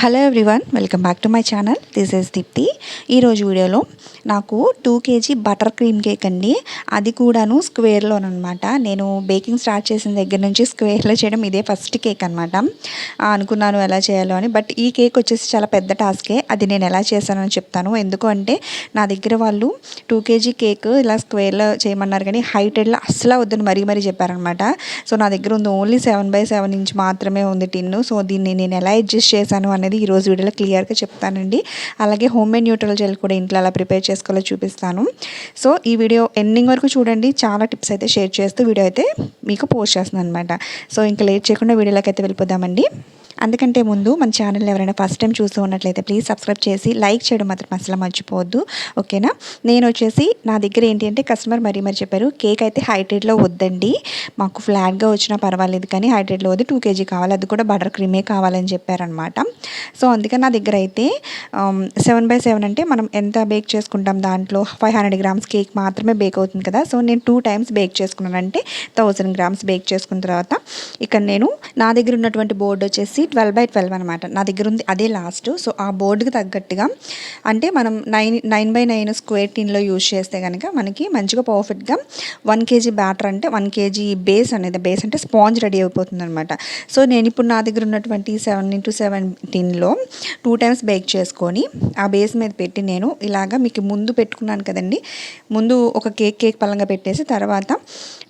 Hello everyone welcome back to my channel this is Deepti ఈరోజు వీడియోలో నాకు two KG butter cream cake అండి. అది కూడాను స్క్వేర్లోనమాట నేను బేకింగ్ స్టార్ట్ చేసిన దగ్గర నుంచి స్క్వేర్లో చేయడం ఇదే ఫస్ట్ కేక్ అనమాట అనుకున్నాను ఎలా చేయాలో అని బట్ ఈ కేక్ వచ్చేసి చాలా పెద్ద టాస్కే అది నేను ఎలా చేశానని చెప్తాను. ఎందుకంటే నా దగ్గర వాళ్ళు టూ కేజీ కేక్ ఇలా స్క్వేర్లో చేయమన్నారు కానీ హైటెడ్లో అస్సలు వద్దని మరీ మరీ చెప్పారనమాట సో నా దగ్గర ఉంది only seven by seven inch మాత్రమే ఉంది టిన్ను. సో దీన్ని నేను ఎలా అడ్జస్ట్ చేశాను అనేది అనేది ఈరోజు వీడియోలో క్లియర్గా చెప్తానండి. అలాగే హోమ్ మేడ్ న్యూట్రల్ జెల్ కూడా ఇంట్లో అలా ప్రిపేర్ చేసుకోవాలో చూపిస్తాను. సో ఈ వీడియో ఎండింగ్ వరకు చూడండి. చాలా టిప్స్ అయితే షేర్ చేస్తూ వీడియో అయితే మీకు పోస్ట్ చేస్తున్నాను అనమాట సో ఇంకా లేట్ చేయకుండా వీడియోలోకి అయితే వెళ్ళిపోదామండి. అందుకంటే ముందు మన ఛానల్ ఎవరైనా ఫస్ట్ టైం చూస్తూ ఉన్నట్లయితే ప్లీజ్ సబ్స్క్రైబ్ చేసి లైక్ చేయడం మాత్రం అసలు మర్చిపోవద్దు. ఓకేనా? నేను వచ్చేసి నా దగ్గర ఏంటి అంటే కస్టమర్ మరీ మరి చెప్పారు కేక్ అయితే హైటెడ్లో వద్దండి. మాకు ఫ్లాట్గా వచ్చినా పర్వాలేదు కానీ హైటెడ్లో వద్దు. టూ కేజీ కావాలి. అది కూడా బటర్ క్రీమే కావాలని చెప్పారనమాట సో అందుకని నా దగ్గర అయితే సెవెన్ బై సెవెన్ అంటే మనం ఎంత బేక్ చేసుకుంటాం దాంట్లో? ఫైవ్ హండ్రెడ్ గ్రామ్స్ కేక్ మాత్రమే బేక్ అవుతుంది కదా. సో నేను టూ టైమ్స్ బేక్ చేసుకున్నాను అంటే థౌజండ్ గ్రామ్స్ బేక్ చేసుకున్న తర్వాత ఇక్కడ నేను నా దగ్గర ఉన్నటువంటి బోర్డు వచ్చేసి ట్వెల్వ్ బై ట్వెల్వ్ అనమాట నా దగ్గర ఉంది అదే లాస్ట్ సో ఆ బోర్డుకి తగ్గట్టుగా అంటే మనం nine nine by nine square టీన్లో use చేస్తే కనుక మనకి మంచిగా పర్ఫెక్ట్గా వన్ కేజీ బ్యాటర్ అంటే వన్ కేజీ బేస్ అనేది బేస్ అంటే స్పాంజ్ రెడీ అయిపోతుంది అనమాట సో నేను ఇప్పుడు నా దగ్గర ఉన్నటువంటి సెవెన్ ఇంటూ సెవెన్ టీన్లో టూ టైమ్స్ బేక్ చేసుకొని ఆ బేస్ మీద పెట్టి నేను ఇలాగా మీకు ముందు పెట్టుకున్నాను కదండి. ముందు ఒక కేక్ కేక్ పలంగా పెట్టేసి తర్వాత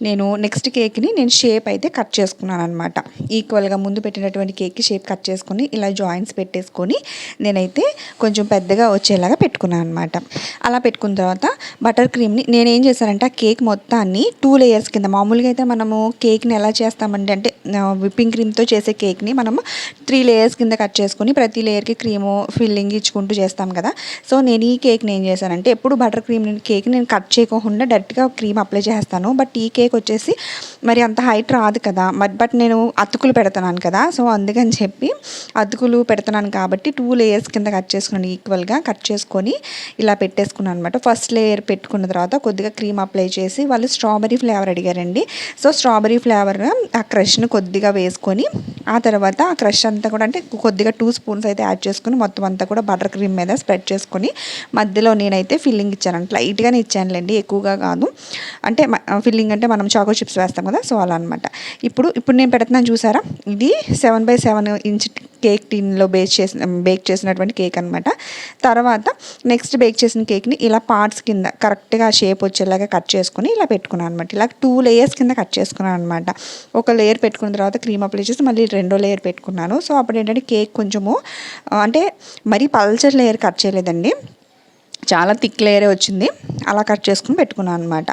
నేను నెక్స్ట్ కేక్ని నేను షేప్ అయితే కట్ చేసుకున్నాను అనమాట ఈక్వల్గా ముందు పెట్టినటువంటి కేక్కి షేప్ కట్ చేసుకొని ఇలా జాయింట్స్ పెట్టేసుకొని నేనైతే కొంచెం పెద్దగా వచ్చేలాగా పెట్టుకున్నాను అనమాట అలా పెట్టుకున్న తర్వాత బటర్ క్రీమ్ని నేనేం చేశానంటే ఆ కేక్ మొత్తాన్ని టూ లేయర్స్ కింద మామూలుగా అయితే మనము కేక్ని ఎలా చేస్తామంటే అంటే విప్పింగ్ క్రీమ్తో చేసే కేక్ని మనము త్రీ లేయర్స్ కింద కట్ చేసుకొని ప్రతి లేయర్కి క్రీము ఫిల్లింగ్ ఇచ్చుకుంటూ చేస్తాం కదా. సో నేను ఈ కేక్ని ఏం చేశానంటే ఎప్పుడు బటర్ క్రీమ్ కేక్ నేను కట్ చేయకుండా డైరెక్ట్గా క్రీమ్ అప్లై చేస్తాను. బట్ ఈ కేక్ వచ్చేసి మరి అంత హైట్ రాదు కదా. మరి బట్ నేను అతుకులు పెడుతున్నాను కదా. సో అందుకని చెప్పి అతుకులు పెడుతున్నాను కాబట్టి టూ లేయర్స్ కింద కట్ చేసుకున్నాను ఈక్వల్గా. కట్ చేసుకొని ఇలా పెట్టేసుకున్నాను అనమాట ఫస్ట్ లేయర్ పెట్టుకున్న తర్వాత కొద్దిగా క్రీమ్ అప్లై చేసి వాళ్ళు స్ట్రాబెరీ ఫ్లేవర్ అడిగారండి. సో స్ట్రాబెరీ ఫ్లేవర్ ఆ క్రష్ను కొద్దిగా వేసుకొని ఆ తర్వాత ఆ క్రష్ అంతా కూడా అంటే కొద్దిగా టూ స్పూన్స్ అయితే యాడ్ చేసుకుని మొత్తం అంతా కూడా బటర్ క్రీమ్ మీద స్ప్రెడ్ చేసుకొని మధ్యలో నేనైతే ఫిల్లింగ్ ఇచ్చాను. అంటే లైట్గానే ఇచ్చానులేండి ఎక్కువగా కాదు. అంటే ఫిల్లింగ్ అంటే మనం చాకో చిప్స్ వేస్తాం కదా సో అలా అనమాట ఇప్పుడు ఇప్పుడు నేను పెడుతున్నాను చూసారా? ఇది seven by seven inch cake టిన్లో bake చేసిన బేక్ చేసినటువంటి కేక్ అనమాట తర్వాత నెక్స్ట్ బేక్ చేసిన కేక్ని ఇలా పార్ట్స్ కింద కరెక్ట్గా షేప్ వచ్చేలాగా కట్ చేసుకుని ఇలా పెట్టుకున్నాను అనమాట ఇలా టూ లేయర్స్ కింద కట్ చేసుకున్నాను అనమాట ఒక లేయర్ పెట్టుకున్న తర్వాత క్రీమ్ అప్లై చేసి మళ్ళీ రెండో లేయర్ పెట్టుకున్నాను. సో అప్పుడు ఏంటంటే కేక్ కొంచెము అంటే మరీ పల్చర్ లేయర్ కట్ చేయలేదండి. చాలా థిక్ లేయరే వచ్చింది. అలా కట్ చేసుకుని పెట్టుకున్నాను అనమాట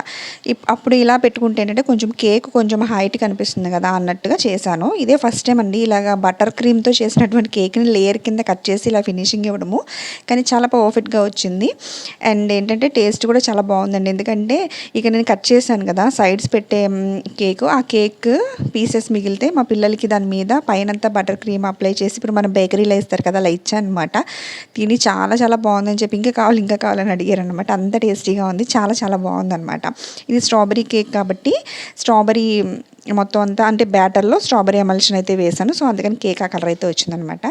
అప్పుడు ఇలా పెట్టుకుంటే ఏంటంటే కొంచెం కేక్ కొంచెం హైట్ కనిపిస్తుంది కదా అన్నట్టుగా చేశాను. ఇదే ఫస్ట్ టైం అండి ఇలాగా బటర్ క్రీమ్తో చేసినటువంటి కేక్ని లేయర్ కింద కట్ చేసి ఇలా ఫినిషింగ్ ఇవ్వడము. కానీ చాలా పర్ఫెక్ట్గా వచ్చింది. అండ్ ఏంటంటే టేస్ట్ కూడా చాలా బాగుందండి. ఎందుకంటే ఇక నేను కట్ చేశాను కదా సైడ్స్ పెట్టే కేక్ ఆ కేక్ పీసెస్ మిగిలితే మా పిల్లలకి దాని మీద పైనంతా బటర్ క్రీమ్ అప్లై చేసి ఇప్పుడు మనం బేకరీలో ఇస్తారు కదా అలా ఇచ్చాను అనమాట తిని చాలా చాలా బాగుందని చెప్పి ఇంకా కావాలి ఇంకా కావాలని అడిగారు అనమాట అంత టేస్టీగా ఉంది. చాలా చాలా బాగుందనమాట ఇది స్ట్రాబెరీ కేక్ కాబట్టి స్ట్రాబెరీ మొత్తం అంతా అంటే బ్యాటర్లో స్ట్రాబెరీ ఎమల్షన్ అయితే వేసాను సో అందుకని కేక్ ఆ కలర్ అయితే వచ్చిందనమాట.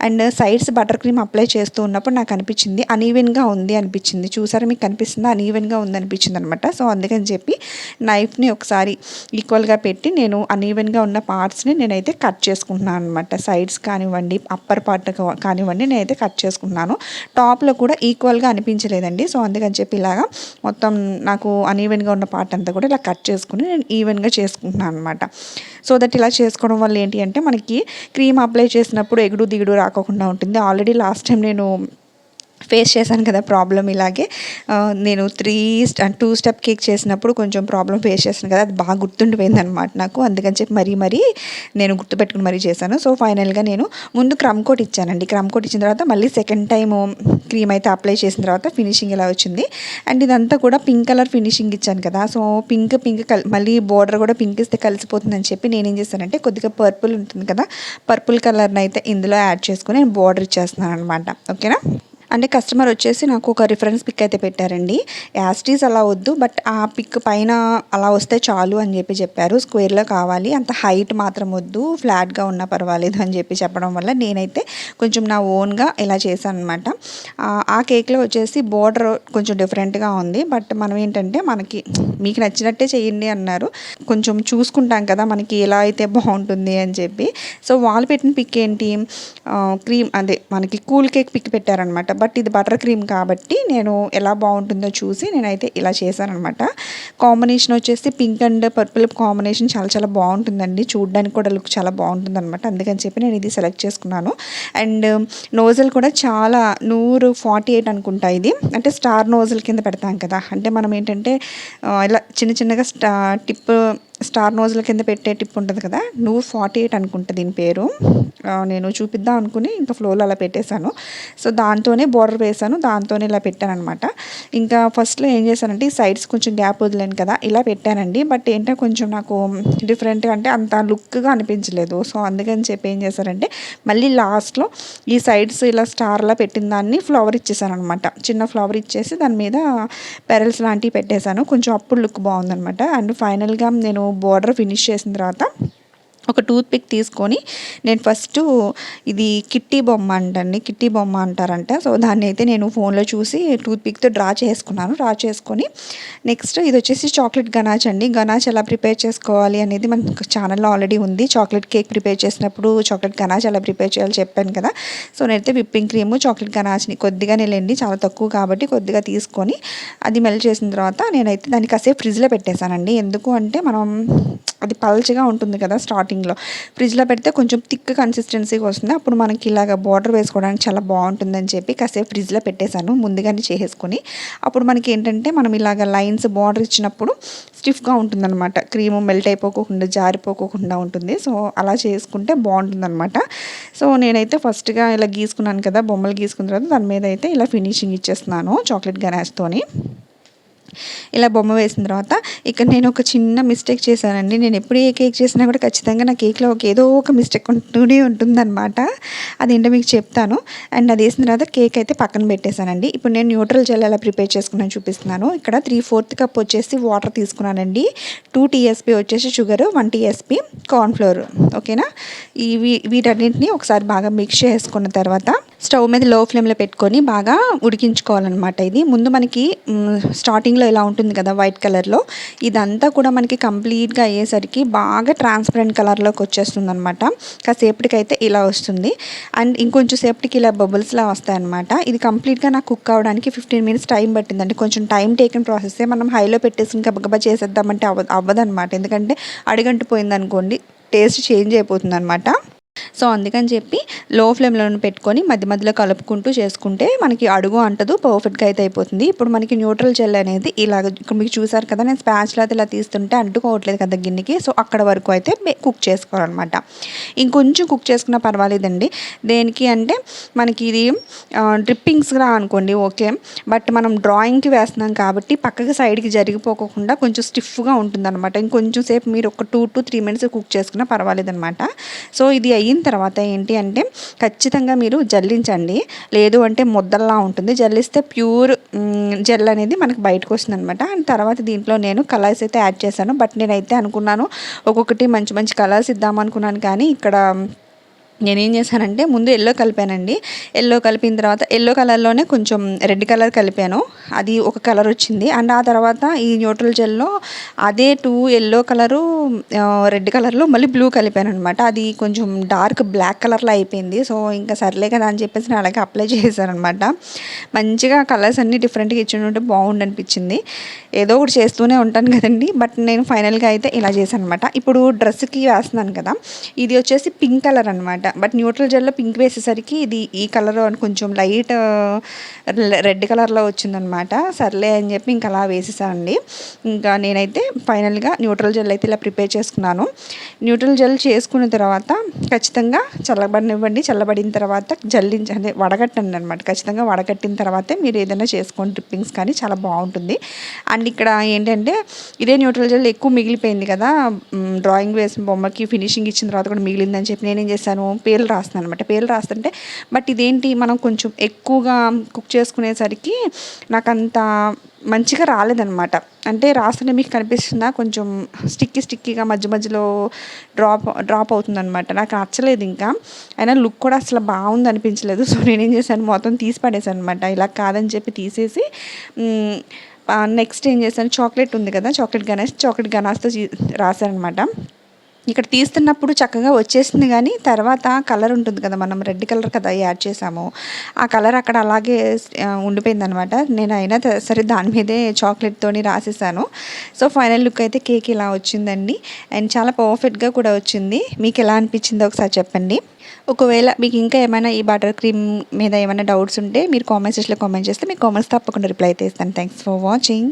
And sides butter cream apply చేస్తూ ఉన్నప్పుడు నాకు అనిపించింది అనీవెన్గా ఉంది అనిపించింది. చూసారా మీకు కనిపిస్తుంది? అనీవెన్గా ఉంది అనిపించింది అనమాట సో అందుకని చెప్పి నైఫ్ని ఒకసారి ఈక్వల్గా పెట్టి నేను అనీవెన్గా ఉన్న పార్ట్స్ని నేనైతే కట్ చేసుకుంటున్నాను అనమాట. సైడ్స్ కానివ్వండి అప్పర్ పార్ట్ కానివ్వండి నేనైతే కట్ చేసుకుంటున్నాను. టాప్లో కూడా ఈక్వల్గా అనిపించలేదండి. సో అందుకని చెప్పి ఇలాగా మొత్తం నాకు అనీవెన్గా ఉన్న పార్ట్ అంతా కూడా ఇలా కట్ చేసుకుని నేను ఈవెన్గా చేసుకుంటున్నాను అనమాట సో దట్ ఇలా చేసుకోవడం వల్ల ఏంటి అంటే మనకి క్రీమ్ అప్లై చేసినప్పుడు ఎగుడు దిగుడు రాకుండా ఉంటుంది. ఆల్రెడీ లాస్ట్ టైం నేను ఫేస్ చేశాను కదా ప్రాబ్లం ఇలాగే. నేను త్రీ టూ స్టెప్ కేక్ చేసినప్పుడు కొంచెం ప్రాబ్లం ఫేస్ చేశాను కదా అది బాగా గుర్తుండిపోయింది అనమాట నాకు. అందుకని చెప్పి మరీ మరీ నేను గుర్తుపెట్టుకుని మరీ చేశాను. సో ఫైనల్గా నేను ముందు క్రమ్ కోట్ ఇచ్చానండి. క్రమ్ కోట్ ఇచ్చిన తర్వాత మళ్ళీ సెకండ్ టైం క్రీమ్ అయితే అప్లై చేసిన తర్వాత ఫినిషింగ్ ఇలా వచ్చింది. అండ్ ఇదంతా కూడా పింక్ కలర్ ఫినిషింగ్ ఇచ్చాను కదా. సో పింక్ పింక్ కల్ మళ్ళీ బోర్డర్ కూడా పింక్ ఇస్తే కలిసిపోతుందని చెప్పి నేను ఏం చేశానంటే కొద్దిగా పర్పుల్ ఉంటుంది కదా పర్పుల్ కలర్ని అయితే ఇందులో యాడ్ చేసుకుని నేను బోర్డర్ ఇచ్చేస్తున్నాను అనమాట ఓకేనా? అంటే కస్టమర్ వచ్చేసి నాకు ఒక రిఫరెన్స్ పిక్ అయితే పెట్టారండి. యాస్టీస్ అలా వద్దు బట్ ఆ పిక్ పైన అలా వస్తే చాలు అని చెప్పి చెప్పారు. స్క్వేర్లో కావాలి అంత హైట్ మాత్రం వద్దు ఫ్లాట్గా ఉన్నా పర్వాలేదు అని చెప్పి చెప్పడం వల్ల నేనైతే కొంచెం నా ఓన్గా ఇలా చేశాను అనమాట ఆ కేక్లో వచ్చేసి బోర్డర్ కొంచెం డిఫరెంట్గా ఉంది బట్ మనం ఏంటంటే మనకి మీకు నచ్చినట్టే చేయండి అన్నారు. కొంచెం చూసుకుంటాం కదా మనకి ఎలా అయితే బాగుంటుంది అని చెప్పి. సో వాళ్ళు పెట్టిన పిక్ ఏంటి? క్రీమ్ అదే మనకి కూల్ కేక్ పిక్ పెట్టారనమాట. బట్ ఇది బటర్ క్రీమ్ కాబట్టి నేను ఎలా బాగుంటుందో చూసి నేనైతే ఇలా చేశానమాట కాంబినేషన్ వచ్చేసి పింక్ అండ్ పర్పుల్ కాంబినేషన్ చాలా చాలా బాగుంటుందండి. చూడడానికి కూడా లుక్ చాలా బాగుంటుంది అనమాట అందుకని చెప్పి నేను ఇది సెలెక్ట్ చేసుకున్నాను. అండ్ నోజల్ కూడా చాలా నూరు ఫార్టీ ఎయిట్ అనుకుంటా ఇది. అంటే స్టార్ నోజల్ కింద పెడతాం కదా. అంటే మనం ఏంటంటే ఇలా చిన్న చిన్నగా స్టా టిప్ స్టార్ నోజుల కింద పెట్టే టిప్ ఉంటుంది కదా నువ్వు ఫార్టీ ఎయిట్ అనుకుంటా దీని పేరు. నేను చూపిద్దాం అనుకుని ఇంకా ఫ్లోలో అలా పెట్టేశాను. సో దాంతోనే బార్డర్ వేసాను దాంతోనే ఇలా పెట్టాను అనమాట ఇంకా ఫస్ట్లో ఏం చేశానంటే ఈ సైడ్స్ కొంచెం గ్యాప్ వదిలేను కదా ఇలా పెట్టానండి. బట్ ఏంటంటే కొంచెం నాకు డిఫరెంట్గా అంటే అంత లుక్గా అనిపించలేదు. సో అందుకని చెప్పి ఏం చేశారంటే మళ్ళీ లాస్ట్లో ఈ సైడ్స్ ఇలా స్టార్లా పెట్టిన దాన్ని ఫ్లవర్ ఇచ్చేసాను అనమాట చిన్న ఫ్లవర్ ఇచ్చేసి దాని మీద పెరల్స్ లాంటివి పెట్టేశాను. కొంచెం అప్పుడు లుక్ బాగుందనమాట అండ్ ఫైనల్గా నేను బోర్డర్ ఫినిష్ చేసిన తర్వాత ఒక టూత్ పిక్ తీసుకొని నేను ఫస్ట్ ఇది కిట్టి బొమ్మ అంటండి కిట్టి బొమ్మ అంటారంట. సో దాన్ని అయితే నేను ఫోన్లో చూసి టూత్ పిక్తో డ్రా చేసుకున్నాను. డ్రా చేసుకొని నెక్స్ట్ ఇది వచ్చేసి చాక్లెట్ గనాచ్ అండి. గనాచ్ ఎలా ప్రిపేర్ చేసుకోవాలి అనేది మన ఛానల్లో ఆల్రెడీ ఉంది. చాక్లెట్ కేక్ ప్రిపేర్ చేసినప్పుడు చాక్లెట్ గనాచ్ ఎలా ప్రిపేర్ చేయాలో చెప్పాను కదా. సో నేనైతే విప్పింగ్ క్రీమ్ చాక్లెట్ గనాచ్ని కొద్దిగానే లేండి చాలా తక్కువ కాబట్టి కొద్దిగా తీసుకొని అది మెల్ట్ చేసిన తర్వాత నేనైతే దాన్ని కాసేపు ఫ్రిడ్జ్లో పెట్టేశానండి. ఎందుకు అంటే మనం అది పల్చగా ఉంటుంది కదా స్టార్టింగ్లో ఫ్రిడ్జ్లో పెడితే కొంచెం థిక్ కన్సిస్టెన్సీగా వస్తుంది. అప్పుడు మనకి ఇలాగ బార్డర్ వేసుకోవడానికి చాలా బాగుంటుందని చెప్పి కాసేపు ఫ్రిడ్జ్లో పెట్టేశాను. ముందుగానే చేసేసుకొని అప్పుడు మనకి ఏంటంటే మనం ఇలాగ లైన్స్ బార్డర్ ఇచ్చినప్పుడు స్టిఫ్గా ఉంటుందన్నమాట. క్రీము మెల్ట్ అయిపోకుండా జారిపోకోకుండా ఉంటుంది. సో అలా చేసుకుంటే బాగుంటుందన్నమాట. సో నేనైతే ఫస్ట్గా ఇలా గీసుకున్నాను కదా బొమ్మలు గీసుకున్న తర్వాత దాని మీద అయితే ఇలా ఫినిషింగ్ ఇచ్చేస్తున్నాను చాక్లెట్ గనాష్తోని ఇలా బొమ్మ వేసిన తర్వాత ఇక్కడ నేను ఒక చిన్న మిస్టేక్ చేశానండి. నేను ఎప్పుడు ఏ కేక్ చేసినా కూడా ఖచ్చితంగా నా కేక్లో ఒక ఏదో ఒక మిస్టేక్ ఉంటూనే ఉంటుందన్నమాట. అదేంటో మీకు చెప్తాను. అండ్ అది వేసిన తర్వాత కేక్ అయితే పక్కన పెట్టేశానండి. ఇప్పుడు నేను న్యూట్రల్ జెల్ ఎలా ప్రిపేర్ చేసుకున్నాను చూపిస్తున్నాను. ఇక్కడ త్రీ ఫోర్త్ కప్ వచ్చేసి వాటర్ తీసుకున్నానండి. టూ టీఎస్పీ వచ్చేసి sugar one T S P cornflour ఓకేనా ఈ వీటన్నింటినీ ఒకసారి బాగా మిక్స్ చేసుకున్న తర్వాత స్టవ్ మీద లో ఫ్లేమ్లో పెట్టుకొని బాగా ఉడికించుకోవాలన్నమాట ఇది. ముందు మనకి స్టార్టింగ్ స్టార్టింగ్లో ఇలా ఉంటుంది కదా వైట్ కలర్లో ఇదంతా కూడా మనకి కంప్లీట్గా అయ్యేసరికి బాగా ట్రాన్స్పరెంట్ కలర్లోకి వచ్చేస్తుంది అనమాట కాసేపటికైతే ఇలా వస్తుంది. అండ్ ఇంకొంచెం సేపటికి ఇలా బబుల్స్లా వస్తాయన్నమాట. ఇది కంప్లీట్గా నాకు కుక్ అవ్వడానికి ఫిఫ్టీన్ మినిట్స్ టైం పట్టిందండి. కొంచెం టైం టేకిన ప్రాసెస్ మనం హైలో పెట్టేసి ఇంకా గబగబా చేసేద్దామంటే అవ్వ అవ్వదనమాట ఎందుకంటే అడిగంటు పోయిందనుకోండి టేస్ట్ చేంజ్ అయిపోతుంది అనమాట సో అందుకని చెప్పి లో ఫ్లేమ్లో పెట్టుకొని మధ్య మధ్యలో కలుపుకుంటూ చేసుకుంటే మనకి అడుగు అంటదు పర్ఫెక్ట్గా అయితే అయిపోతుంది. ఇప్పుడు మనకి న్యూట్రల్ జెల్ అనేది ఇలాగ ఇక్కడ మీకు చూసారు కదా నేను స్పాచ్లో ఇలా తీస్తుంటే అంటుకోవట్లేదు కదా గిన్నెకి. సో అక్కడ వరకు అయితే కుక్ చేసుకోవాలన్నమాట. ఇంకొంచెం కుక్ చేసుకున్నా పర్వాలేదండి. దేనికి అంటే మనకి ఇది డ్రిప్పింగ్స్గా అనుకోండి ఓకే. బట్ మనం డ్రాయింగ్కి వేస్తున్నాం కాబట్టి పక్కకి సైడ్కి జరిగిపోకుండా కొంచెం స్టిఫ్గా ఉంటుందన్నమాట. ఇంకొంచెం సేపు మీరు ఒక two to three minutes cook చేసుకున్నా పర్వాలేదన్నమాట. సో ఇది అయిన తర్వాత ఏంటి అంటే ఖచ్చితంగా మీరు జల్లించండి. లేదు అంటే ముద్దల్లా ఉంటుంది. జల్లిస్తే ప్యూర్ జెల్ అనేది మనకు బయటకు వస్తుంది అనమాట అండ్ తర్వాత దీంట్లో నేను కలర్స్ అయితే యాడ్ చేశాను. బట్ నేనైతే అనుకున్నాను ఒక్కొక్కటి మంచి మంచి కలర్స్ ఇద్దాం అనుకున్నాను కానీ ఇక్కడ నేనేం చేశానంటే ముందు ఎల్లో కలిపానండి. ఎల్లో కలిపిన తర్వాత ఎల్లో కలర్లోనే కొంచెం రెడ్ కలర్ కలిపాను. అది ఒక కలర్ వచ్చింది. అండ్ ఆ తర్వాత ఈ న్యూట్రల్ జెల్లో అదే టూ ఎల్లో కలరు రెడ్ కలర్లో మళ్ళీ బ్లూ కలిపాను అనమాట అది కొంచెం డార్క్ బ్లాక్ కలర్లో అయిపోయింది. సో ఇంకా సర్లే కదా అని చెప్పేసి నేను అలాగే అప్లై చేశాను అనమాట మంచిగా కలర్స్ అన్నీ డిఫరెంట్గా ఇచ్చింటే బాగుండు అనిపించింది ఏదో ఒకటి చేస్తూనే ఉంటాను కదండి. బట్ నేను ఫైనల్గా అయితే ఇలా చేశాను అనమాట ఇప్పుడు డ్రెస్కి వేస్తున్నాను కదా. ఇది వచ్చేసి పింక్ కలర్ అనమాట బట్ న్యూట్రల్ జెల్లో పింక్ వేసేసరికి ఇది ఈ కలర్ కొంచెం లైట్ రెడ్ కలర్లో వచ్చిందనమాట. సర్లే అని చెప్పి ఇంకా అలా వేసేసానండి. ఇంకా నేనైతే ఫైనల్గా న్యూట్రల్ జెల్ అయితే ఇలా ప్రిపేర్ చేసుకున్నాను. న్యూట్రల్ జెల్ చేసుకున్న తర్వాత ఖచ్చితంగా చల్లబడినివ్వండి. చల్లబడిన తర్వాత జల్లించి అంటే వడగట్టండి అనమాట. ఖచ్చితంగా వడగట్టిన తర్వాతే మీరు ఏదైనా చేసుకోండి. డ్రిప్పింగ్స్ కానీ చాలా బాగుంటుంది. అండ్ ఇక్కడ ఏంటంటే ఇదే న్యూట్రల్ జెల్ ఎక్కువ మిగిలిపోయింది కదా. డ్రాయింగ్ వేసిన బొమ్మకి ఫినిషింగ్ ఇచ్చిన తర్వాత కూడా మిగిలిందని చెప్పి నేనేం చేశాను? పేర్లు రాస్తున్నాను అనమాట పేర్లు రాస్తుంటే బట్ ఇదేంటి? మనం కొంచెం ఎక్కువగా కుక్ చేసుకునేసరికి నాకు అంత మంచిగా రాలేదనమాట అంటే రాస్తుంటే మీకు కనిపిస్తుందా? కొంచెం స్టిక్కీ స్టిక్కీగా మధ్య మధ్యలో డ్రాప్ డ్రాప్ అవుతుందనమాట నాకు నచ్చలేదు ఇంకా. అయినా లుక్ కూడా అసలు బాగుంది అనిపించలేదు. సో నేనేం చేశాను? మొత్తం తీసి పడేసాను అనమాట ఇలా కాదని చెప్పి తీసేసి నెక్స్ట్ ఏం చేశాను? చాక్లెట్ ఉంది కదా? చాక్లెట్ గణేష్ చాక్లెట్ గణాస్తో రాశారనమాట ఇక్కడ తీస్తున్నప్పుడు చక్కగా వచ్చేసింది కానీ తర్వాత కలర్ ఉంటుంది కదా మనం రెడ్ కలర్ కదా యాడ్ చేసాము. ఆ కలర్ అక్కడ అలాగే ఉండిపోయింది అనమాట నేను అయినా సరే దాని మీదే చాక్లెట్తోని రాసేసాను. సో ఫైనల్ లుక్ అయితే కేక్ ఇలా వచ్చిందండి. అండ్ చాలా పర్ఫెక్ట్గా కూడా వచ్చింది. మీకు ఎలా అనిపించిందో ఒకసారి చెప్పండి. ఒకవేళ మీకు ఇంకా ఏమైనా ఈ బటర్ క్రీమ్ మీద ఏమైనా డౌట్స్ ఉంటే మీరు కామెంట్ సెక్షన్లో కామెంట్ చేస్తే మీకు కామెంట్స్ తప్పకుండా రిప్లై అయితే ఇస్తాను. Thanks for watching